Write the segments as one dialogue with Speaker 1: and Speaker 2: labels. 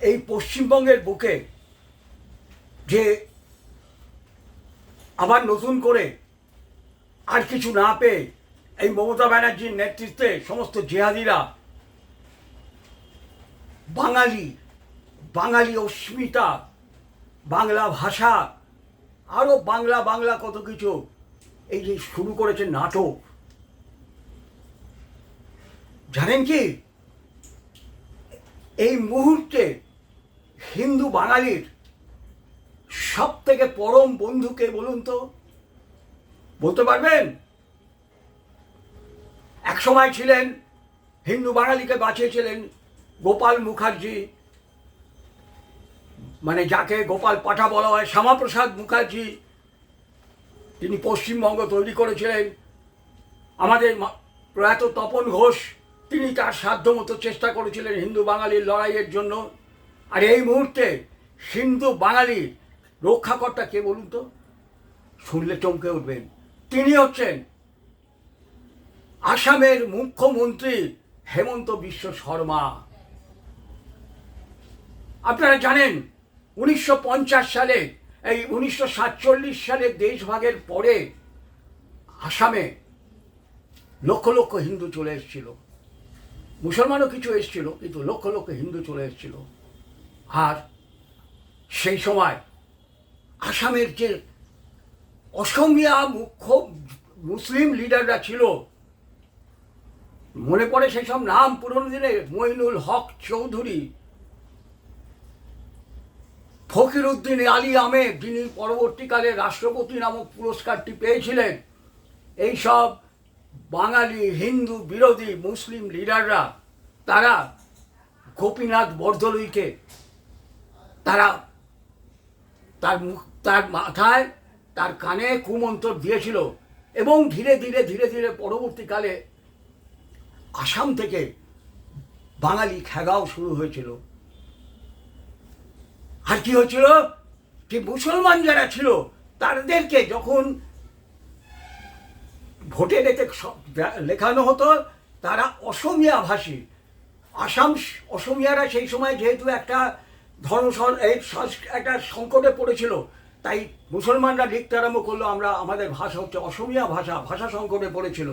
Speaker 1: এই পশ্চিমবঙ্গের বুকে যে আবার নতুন করে আর কিছু না পেয়ে এই মমতা ব্যানার্জির নেতৃত্বে সমস্ত জেহাদিরা, বাঙালি বাঙালি অস্মিতা, বাংলা ভাষা আরও বাংলা বাংলা কত কিছু এই যে শুরু করেছে নাটক। জানেন কি? এই মুহূর্তে হিন্দু বাঙালির সব থেকে পরম বন্ধুকে বলুন তো। বলতে পারবেন? এক সময় ছিলেন হিন্দু বাঙালিকে বাঁচিয়েছিলেন গোপাল মুখার্জি। মানে যাকে গোপাল পাঠা বলা হয়, শ্যামাপ্রসাদ মুখার্জি। তিনি পশ্চিমবঙ্গ তৈরি করেছিলেন। আমাদের প্রয়াত তপন ঘোষ, তিনি তার সাধ্যমতো চেষ্টা করেছিলেন হিন্দু বাঙালির লড়াইয়ের জন্য। আর এই মুহূর্তে হিন্দু বাঙালি রক্ষাকর্তা কে বলুন তো? শুনলে চমকে উঠবেন। তিনি হচ্ছেন আসামের মুখ্যমন্ত্রী হেমন্ত বিশ্ব শর্মা। আপনারা জানেন, উনিশশো পঞ্চাশ সালে, এই উনিশশো সালের দেশভাগের পরে আসামে লক্ষ লক্ষ হিন্দু চলে এসেছিল। মুসলমানও কিছু এসেছিল, কিন্তু লক্ষ লক্ষ হিন্দু চলে এসেছিল। আর সেই সময় আসামের যে অসমিয়া মুখ্য মুসলিম লিডাররা ছিল, মনে পড়ে সেই সব নাম পুরনো দিনে মইনুল হক চৌধুরী ফকির উদ্দিন আলী আহমেদ, যিনি পরবর্তীকালে রাষ্ট্রপতি নামক পুরস্কারটি পেয়েছিলেন এইসব বাঙালি, হিন্দু, বিরোধী মুসলিম লিডাররা, তারা গোপীনাথ বরদলুইকে তারা তার মুখ, তার মাথায়, তার কানে কুমন্তর দিয়েছিল এবং ধীরে ধীরে ধীরে ধীরে পরবর্তীকালে আসাম থেকে বাঙালি খেগাও শুরু হয়েছিল। আর কি হয়েছিল? যে মুসলমান যারা ছিল, তাদেরকে যখন ভোটে রেতে লেখানো হতো, তারা অসমিয়া ভাষী। আসাম, অসমিয়ারা সেই সময় যেহেতু একটা ধর্ম এই একটা সংকটে পড়েছিল, তাই মুসলমানরা লিখতে আরম্ভ করল, আমরা, আমাদের ভাষা হচ্ছে অসমিয়া ভাষা ভাষা সংকটে পড়েছিল।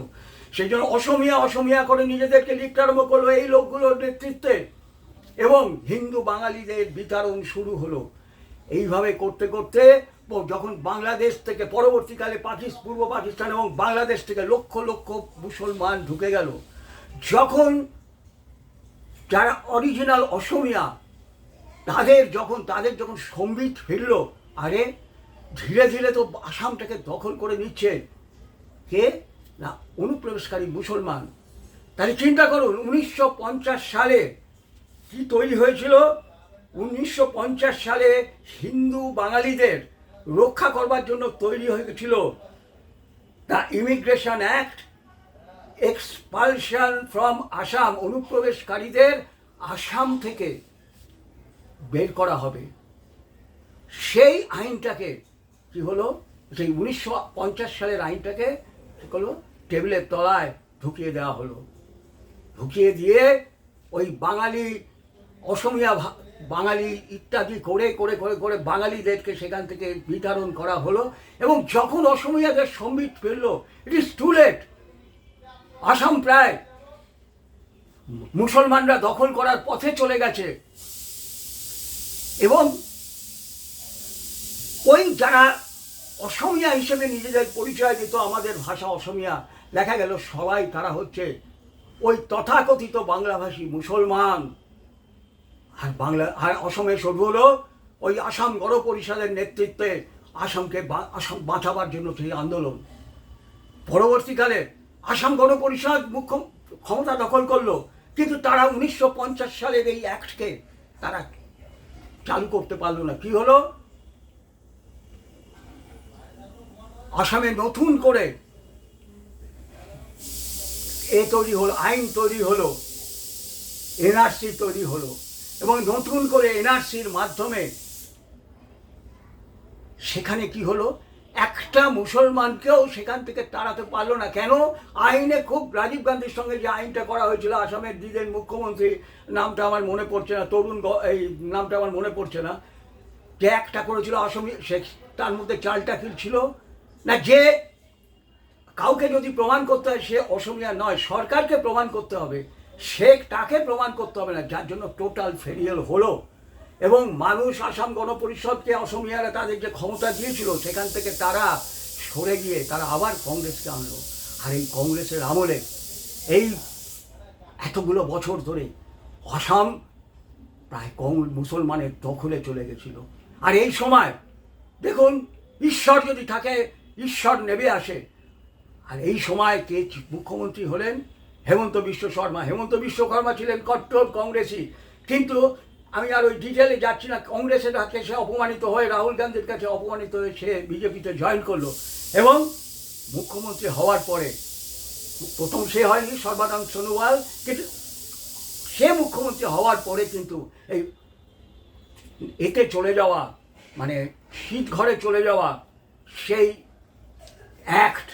Speaker 1: সেই জন্য অসমিয়া অসমিয়া করে নিজেদেরকে লিখতে আরম্ভ করল এই লোকগুলোর নেতৃত্বে। এবং হিন্দু বাঙালিদের বিতরণ শুরু হলো। এইভাবে করতে করতে যখন বাংলাদেশ থেকে পরবর্তীকালে পাকিস্তান পূর্ব পাকিস্তান এবং বাংলাদেশ থেকে লক্ষ লক্ষ মুসলমান ঢুকে গেল। যখন যারা অরিজিনাল অসমিয়া তাদের যখন তাদের যখন সম্বিত ফিরল, আরে ধীরে ধীরে তো আসামটাকে দখল করে নিচ্ছে। কে? না, অনুপ্রবেশকারী মুসলমান। তাহলে চিন্তা করুন, উনিশশো পঞ্চাশ সালে কি তৈরি হয়েছিল? উনিশশো পঞ্চাশ সালে হিন্দু বাঙালিদের রক্ষা করবার জন্য তৈরি হয়েছিল the immigration act, expulsion from Assam, অনুপ্রবেশকারীদের Assam থেকে। বের করা হবে। সেই আইনটাকে কি হলো? সেই উনিশশো পঞ্চাশ সালের আইনটাকে কি হলো টেবিলের তলায় ঢুকিয়ে দেওয়া হলো। ঢুকিয়ে দিয়ে ওই বাঙালি, অসমিয়া বাঙালি ইত্যাদি করে করে করে করে বাঙালিদেরকে সেখান থেকে বিতরণ করা হলো এবং যখন অসমিয়াদের সম্বিত ফেলল it is too late Assam প্রায় মুসলমানরা দখল করার পথে চলে গেছে। এবং ওই যারা অসমিয়া হিসেবে নিজেদের পরিচয় দিত, আমাদের ভাষা অসমিয়া, দেখা গেল সবাই তারা হচ্ছে ওই তথাকথিত বাংলাভাষী, মুসলমান। আর বাংলা, আর অসমে শুরু হলো ওই আসাম গণ পরিষদের নেতৃত্বে আসামকে আসাম বাঁচাবার জন্য সেই আন্দোলন। পরবর্তীকালে আসাম গণ পরিষদ মুখ্য ক্ষমতা দখল করল, কিন্তু তারা উনিশশো পঞ্চাশ সালের এই অ্যাক্টকে তারা চালু করতে পারল না। কি হলো? আসামে নতুন করে এ তৈরি হলো, আইন তৈরি হলো, এনআরসি তৈরি হলো এবং নতুন করে এনআরসির মাধ্যমে সেখানে কি হলো? একটা মুসলমানকেও সেখান থেকে তাড়াতে পারল না। কেন? আইনে খুব রাজীব গান্ধীর সঙ্গে যে আইনটা করা হয়েছিল, আসামের দিদের মুখ্যমন্ত্রী, নামটা আমার মনে পড়ছে না, তরুণ এই নামটা আমার মনে পড়ছে না। যে একটা করেছিল অসমী সে তার মধ্যে চালটা কি ছিল। না, যে কাউকে যদি প্রমাণ করতে হয়, সে অসমিয়া নয়। সরকারকে প্রমাণ করতে হবে। সে তাকে প্রমাণ করতে হবে না, যার জন্য টোটাল ফেরিয়াল হলো। এবং মানুষ আসাম গণপরিষদকে, অসমিয়ারা তাদের যে ক্ষমতা দিয়েছিল, সেখান থেকে তারা সরে গিয়ে তারা আবার কংগ্রেসকে আনলো। আর এই কংগ্রেসের আমলে এই এতগুলো বছর ধরে আসাম প্রায় কং, মুসলমানের দখলে চলে গেছিল। আর এই সময় দেখুন, ঈশ্বর যদি থাকে, ঈশ্বর নেবে আসে। আর এই সময় কে মুখ্যমন্ত্রী হলেন? হেমন্ত বিশ্ব শর্মা। হেমন্ত বিশ্ব শর্মা ছিলেন কট্টর কংগ্রেসি। কিন্তু আমি আর ওই ডিটেলে যাচ্ছি না। কংগ্রেসের হাতে সে অপমানিত হয়ে, রাহুল গান্ধীর কাছে অপমানিত হয়ে সে বিজেপিতে জয়েন করল। এবং মুখ্যমন্ত্রী হওয়ার পরে, প্রথম সে হয়নি, সর্বানন্দ সোনোয়াল, কিন্তু সে মুখ্যমন্ত্রী হওয়ার পরে কিন্তু এই এতে চলে যাওয়া মানে শীত ঘরে চলে যাওয়া সেই অ্যাক্ট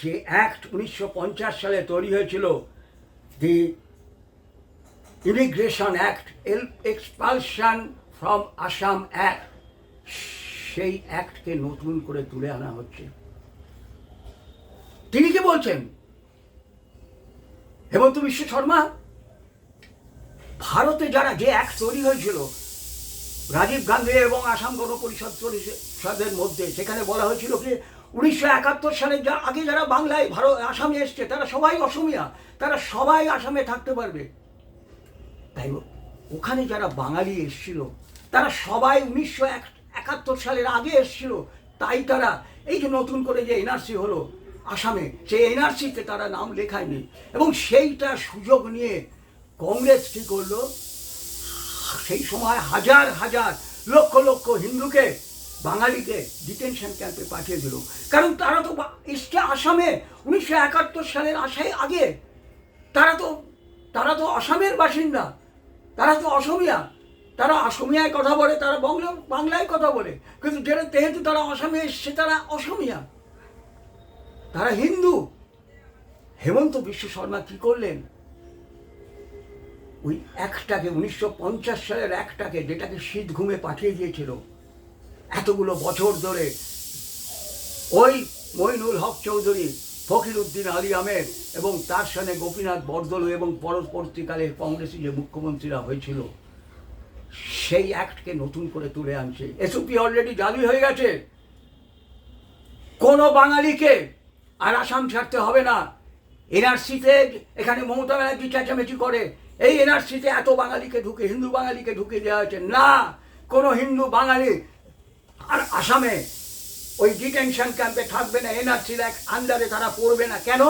Speaker 1: যে অ্যাক্ট উনিশশো পঞ্চাশ সালে তৈরি হয়েছিল দি ইমিগ্রেশন অ্যাক্ট এল এক্সপালশন ফ্রম আসাম অ্যাক্ট সেই অ্যাক্টকে নতুন করে তুলে আনা হচ্ছে। তিনি কি বলছেন? হেমন্ত বিশ্ব শর্মা, ভারতে যারা যে অ্যাক্ট তৈরি হয়েছিল, রাজীব গান্ধী এবং আসাম গণপরিষদ পরিষদের মধ্যে, সেখানে বলা হয়েছিল যে উনিশশো একাত্তর সালে যা আগে যারা বাংলায় ভারত আসামে এসছে, তারা সবাই অসমিয়া, তারা সবাই আসামে থাকতে পারবে। তাই ওখানে যারা বাঙালি এসছিল, তারা সবাই উনিশশো একাত্তর সালের আগে এসছিল। তাই তারা এই যে নতুন করে যে এনআরসি হলো আসামে, সেই এনআরসিতে তারা নাম লেখায়নি। এবং সেইটা সুযোগ নিয়ে কংগ্রেস কি করল? সেই সময় হাজার হাজার, লক্ষ লক্ষ হিন্দুকে, বাঙালিকে ডিটেনশন ক্যাম্পে পাঠিয়ে দিল। কারণ তারা তো এসছে আসামে উনিশশো একাত্তর সালের আশায় আগে। তারা তো তারা তো আসামের বাসিন্দা। তারা তো অসমিয়া। তারা অসমিয়ায় কথা বলে, তারা বাংলা, বাংলায় কথা বলে। কিন্তু যেটা যেহেতু তারা আসামে এসছে তারা অসমিয়া। তারা হিন্দু। হেমন্ত বিশ্ব শর্মা কি করলেন? ওই একটাকে উনিশশো পঞ্চাশ সালের একটাকে, যেটাকে শীত ঘুমে পাঠিয়ে দিয়েছিল। এতগুলো বছর ধরে। ওই মইনুল হক চৌধুরী ফকির উদ্দিন আলী আহমেদ এবং তার সঙ্গে গোপীনাথ বরদলু এবং পরবর্তীকালে কংগ্রেসি যে মুখ্যমন্ত্রীরা হয়েছিল, সেই অ্যাক্টকে নতুন করে তুলে আনছে। এসওপি অলরেডি জারি হয়ে গেছে। কোনো বাঙালিকে আর আসাম ছাড়তে হবে না। এনআরসিতে এখানে মমতা ব্যানার্জি চেঁচামেচি করে। এই এনআরসিতে এত বাঙালিকে ঢুকে, হিন্দু বাঙালিকে ঢুকে দেওয়া হয়েছে। না, কোনো হিন্দু বাঙালি আর আসামে ওই ডিটেনশন ক্যাম্পে থাকবে না এনআরসির এক আন্ডারে তারা পড়বে না। কেন?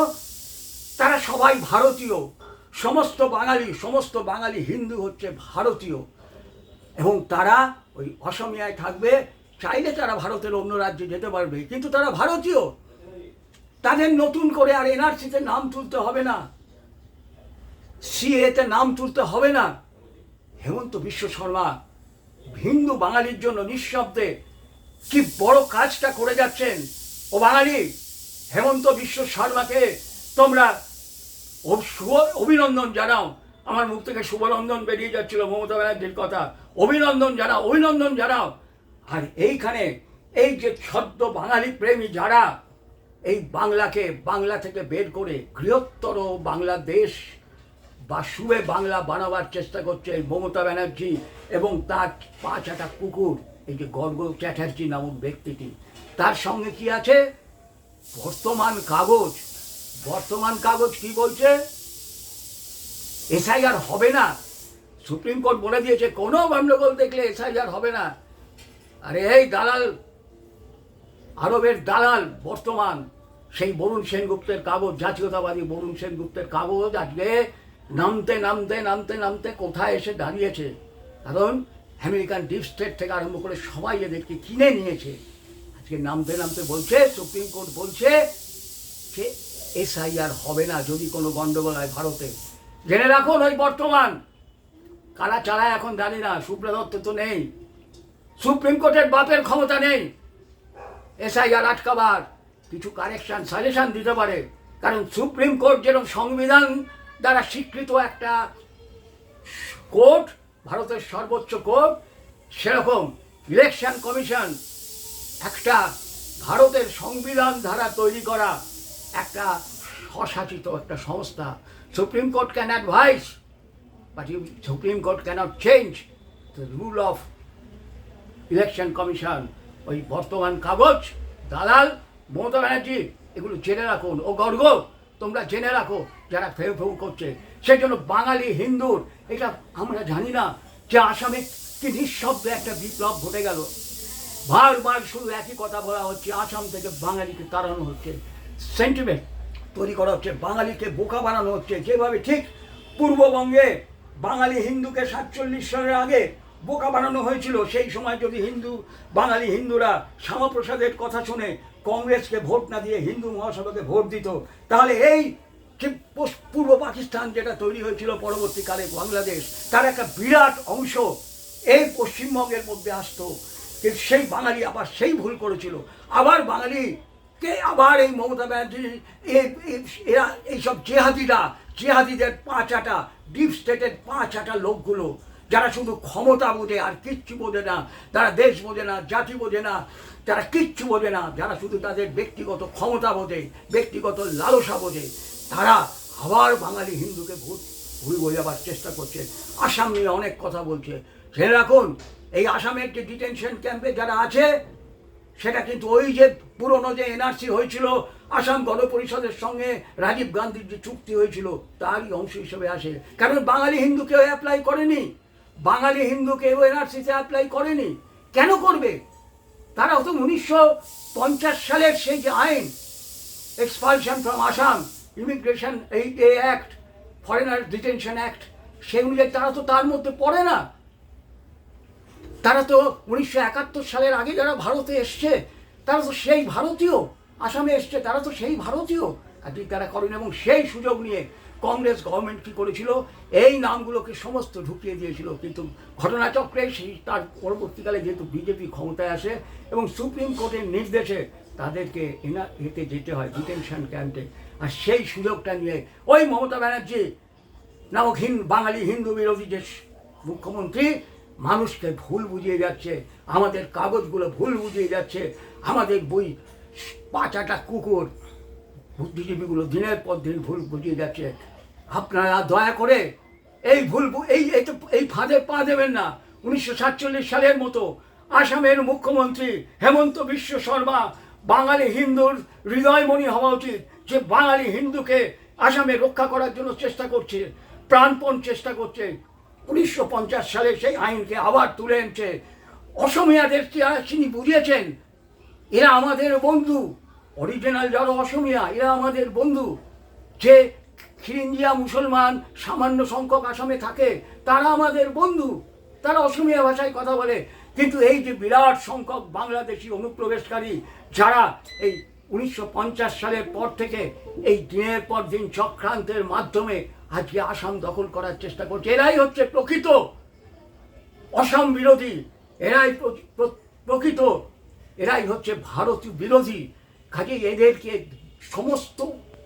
Speaker 1: তারা সবাই ভারতীয়। সমস্ত বাঙালি সমস্ত বাঙালি হিন্দু হচ্ছে ভারতীয়। এবং তারা ওই অসমিয়ায় থাকবে। চাইলে তারা ভারতের অন্য রাজ্যে যেতে পারবে, কিন্তু তারা ভারতীয়। তাদের নতুন করে আর এনআরসিতে নাম তুলতে হবে না। সিএতে নাম তুলতে হবে না। হেমন্ত বিশ্ব শর্মা, হিন্দু বাঙালির জন্য নিঃশব্দে কি বড় কাজটা করে যাচ্ছেন। ও বাঙালি, হেমন্ত বিশ্ব শর্মাকে তোমরা অভিনন্দন জানাও। আমার মুখ থেকে শুভনন্দন বেরিয়ে যাচ্ছিল মমতা ব্যানার্জির কথা। অভিনন্দন জানাও অভিনন্দন জানাও। আর এইখানে এই যে ছদ্ম বাঙালি প্রেমী যারা, এই বাংলাকে, বাংলা থেকে বের করে বৃহত্তর বাংলাদেশ বা শুভে বাংলা বানাবার চেষ্টা করছে মমতা ব্যানার্জি এবং তার পাঁচ একটা কুকুর। এই যে গর্গ চ্যাটার্জি নামক ব্যক্তিটি, তার সঙ্গে কি আছে? বর্তমান কাগজ। বর্তমান কাগজ কি বলছে? এসআইআর হবে না। সুপ্রিম কোর্ট বলে দিয়েছে, কোনো গণ্ডগোল দেখলে এসআইআর হবে না। আরে এই দালাল, আরবের দালাল বর্তমান, সেই বরুণ সেনগুপ্তের কাগজ, জাতীয়তাবাদী বরুণ সেনগুপ্তের কাগজ আজকে নামতে নামতে নামতে নামতে কোথায় এসে দাঁড়িয়েছে? কারণ আমেরিকান ডিপ স্টেট থেকে আরম্ভ করে সবাই এদেরকে কিনে নিয়েছে। আজকে নামতে নামতে বলছে সুপ্রিম কোর্ট বলছে যে এসআইআর হবে না যদি কোনো গণ্ডগোল হয় ভারতে। জেনে রাখুন ওই বর্তমান। কারা চালায় এখন জানি না, সুব্রত দত্ত তো নেই। সুপ্রিম কোর্টের বাপের ক্ষমতা নেই। এসআইআর আটকাবার, কিছু কারেকশন সাজেশন দিতে পারে। কারণ সুপ্রিম কোর্ট যেরকম সংবিধান দ্বারা স্বীকৃত একটা কোর্ট ভারতের সর্বোচ্চ কোর্ট সেরকম ইলেকশন কমিশন, একটা ভারতের সংবিধান ধারা তৈরি করা একটা স্বশাসিত একটা সংস্থা। Supreme court can advise but you supreme court can cannot change the rule of election commission ওই বর্তমান কাগজ, দালাল, মমতা ব্যানার্জি, এগুলো জেনে রাখুন। ও গর্গ, তোমরা জেনে রাখো যারা ফেউ ফেউ করছে। সেই জন্য বাঙালি, হিন্দুর, এটা আমরা জানি না যে আসামে কি নিঃশব্দে একটা বিপ্লব ঘটে গেল। বারবার শুধু একই কথা বলা হচ্ছে, আসাম থেকে বাঙালিকে তাড়ানো হচ্ছে সেন্টিমেন্ট তৈরি করা হচ্ছে, বাঙালিকে বোকা বানানো হচ্ছে। যেভাবে ঠিক পূর্ববঙ্গে বাঙালি হিন্দুকে সাতচল্লিশ সালের আগে বোকা বানানো হয়েছিল, সেই সময় যদি হিন্দু, বাঙালি হিন্দুরা শ্যামাপ্রসাদের কথা শুনে কংগ্রেসকে ভোট না দিয়ে হিন্দু মহাসভাকে ভোট দিত, তাহলে এই পূর্ব পাকিস্তান যেটা তৈরি হয়েছিল পরবর্তীকালে বাংলাদেশ, তার একটা বিরাট অংশ এই পশ্চিমবঙ্গের মধ্যে আসতো। কিন্তু সেই বাঙালি আবার সেই ভুল করেছিল। আবার বাঙালি কে আবার এই মমতা ব্যানার্জি এরা এইসব জেহাদিরা, জেহাদিদের পাঁচ আটা ডিপ স্টেটের পাঁচ আটা লোকগুলো, যারা শুধু ক্ষমতা বোঝে আর কিচ্ছু বোঝে না তারা দেশ বোঝে না, জাতি বোঝে না তারা কিচ্ছু বোঝে না, যারা শুধু তাদের ব্যক্তিগত ক্ষমতা বোঝে, ব্যক্তিগত লালসা বোঝে তারা আবার বাঙালি হিন্দুকে ভূত ভুল বোঝাবার চেষ্টা করছে। আসাম নিয়ে অনেক কথা বলছে। জেনে রাখুন, এই আসামের যে ডিটেনশন ক্যাম্পে যারা আছে, সেটা কিন্তু ওই যে পুরনো যে এনআরসি হয়েছিল, আসাম গণপরিষদের সঙ্গে রাজীব গান্ধীর যে চুক্তি হয়েছিল, তারই অংশ হিসেবে আসে। কারণ বাঙালি হিন্দু কেউ অ্যাপ্লাই করেনি। বাঙালি হিন্দু কেউ এনআরসিতে অ্যাপ্লাই করেনি। কেন করবে? তারা তো উনিশশো সালের সেই যে আইন এক্সপালশন ফ্রম আসাম ইমিগ্রেশন এই a act foreigner detention act সেই অনুযায়ী তারা তো তার মধ্যে পড়ে না। তারা তো উনিশশো একাত্তর সালের আগে যারা ভারতে এসছে, তারা তো সেই ভারতীয়। আসামে এসছে, তারা তো সেই ভারতীয়। আর তারা করেন এবং সেই সুযোগ নিয়ে কংগ্রেস গভর্নমেন্ট কী করেছিল, এই নামগুলোকে সমস্ত ঢুকিয়ে দিয়েছিল। কিন্তু ঘটনাচক্রে সেই তার পরবর্তীকালে যেহেতু বিজেপি ক্ষমতায় আসে এবং সুপ্রিম কোর্টের নির্দেশে তাদেরকে এনা, এতে যেতে হয় ডিটেনশন ক্যাম্পে আর সেই সুযোগটা নিয়ে ওই মমতা ব্যানার্জি নামক হিন, বাঙালি হিন্দু বিরোধী যে মুখ্যমন্ত্রী, মানুষকে ভুল বুঝিয়ে যাচ্ছে, আমাদের কাগজগুলো ভুল বুঝিয়ে যাচ্ছে, আমাদের বই পাঁচাটা কুকুর বুদ্ধিজীবীগুলো দিনের পর দিন ভুল বুঝিয়ে যাচ্ছে। আপনারা দয়া করে এই ভুল এই এই ফাঁদে পা দেবেন না। উনিশশো সাতচল্লিশ সালের মতো আসামের মুখ্যমন্ত্রী হেমন্ত বিশ্ব শর্মা বাঙালি হিন্দুর হৃদয়মণি হওয়া উচিত। যে বাঙালি হিন্দুকে আসামে রক্ষা করার জন্য চেষ্টা করছে, প্রাণপণ চেষ্টা করছে, উনিশশো পঞ্চাশ সালে সেই আইনকে আবার তুলে এনেছে। অসমীয়াদের তিনি বুঝিয়েছেন? এরা আমাদের বন্ধু অরিজিনাল যারা অসমিয়া, এরা আমাদের বন্ধু। যে খিরিঞ্জিয়া মুসলমান, সামান্য সংখ্যক আসামে থাকে, তারা আমাদের বন্ধু। তারা অসমিয়া ভাষায় কথা বলে। কিন্তু এই যে বিরাট সংখ্যক বাংলাদেশি অনুপ্রবেশকারী, যারা এই উনিশশো পঞ্চাশ সালের পর থেকে এই দিনের পর দিন চক্রান্তের মাধ্যমে আজকে আসাম দখল করার চেষ্টা করছে। এরাই হচ্ছে প্রকৃত অসম বিরোধী। এরাই প্র- প্র- প্রকৃত। এরাই হচ্ছে ভারতীয় বিরোধী। কাজে এদেরকে সমস্ত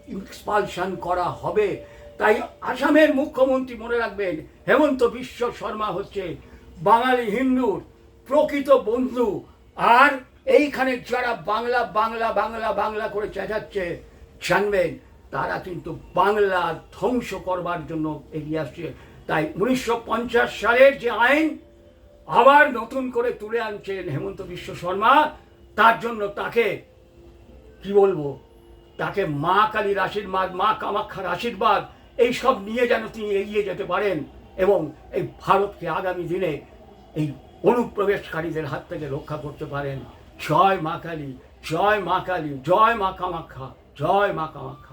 Speaker 1: এক্সপালশন করা হবে। তাই আসামের মুখ্যমন্ত্রী মনে রাখবেন, হেমন্ত বিশ্ব শর্মা হচ্ছে বাঙালি হিন্দুর প্রকৃত বন্ধু। আর এইখানে যারা বাংলা বাংলা বাংলা বাংলা করে চেঁচাচ্ছে, জানবেন, তারা কিন্তু বাংলা ধ্বংস করবার জন্য এগিয়ে আসছে। তাই উনিশশো পঞ্চাশ সালের যে আইন, আবার নতুন করে তুলে আনছেন হেমন্ত বিশ্ব শর্মা, তার জন্য তাকে, কি বলব, তাকে মা কালীর আশীর্বাদ, মা কামাক্ষার আশীর্বাদ, এই সব নিয়ে যেন তিনি এগিয়ে যেতে পারেন এবং এই ভারতকে আগামী দিনে এই অনুপ্রবেশকারীদের হাত থেকে রক্ষা করতে পারেন। জয় মা কালী জয় মা কালী জয় মা কামাখ্যা জয় মা কামাখ্যা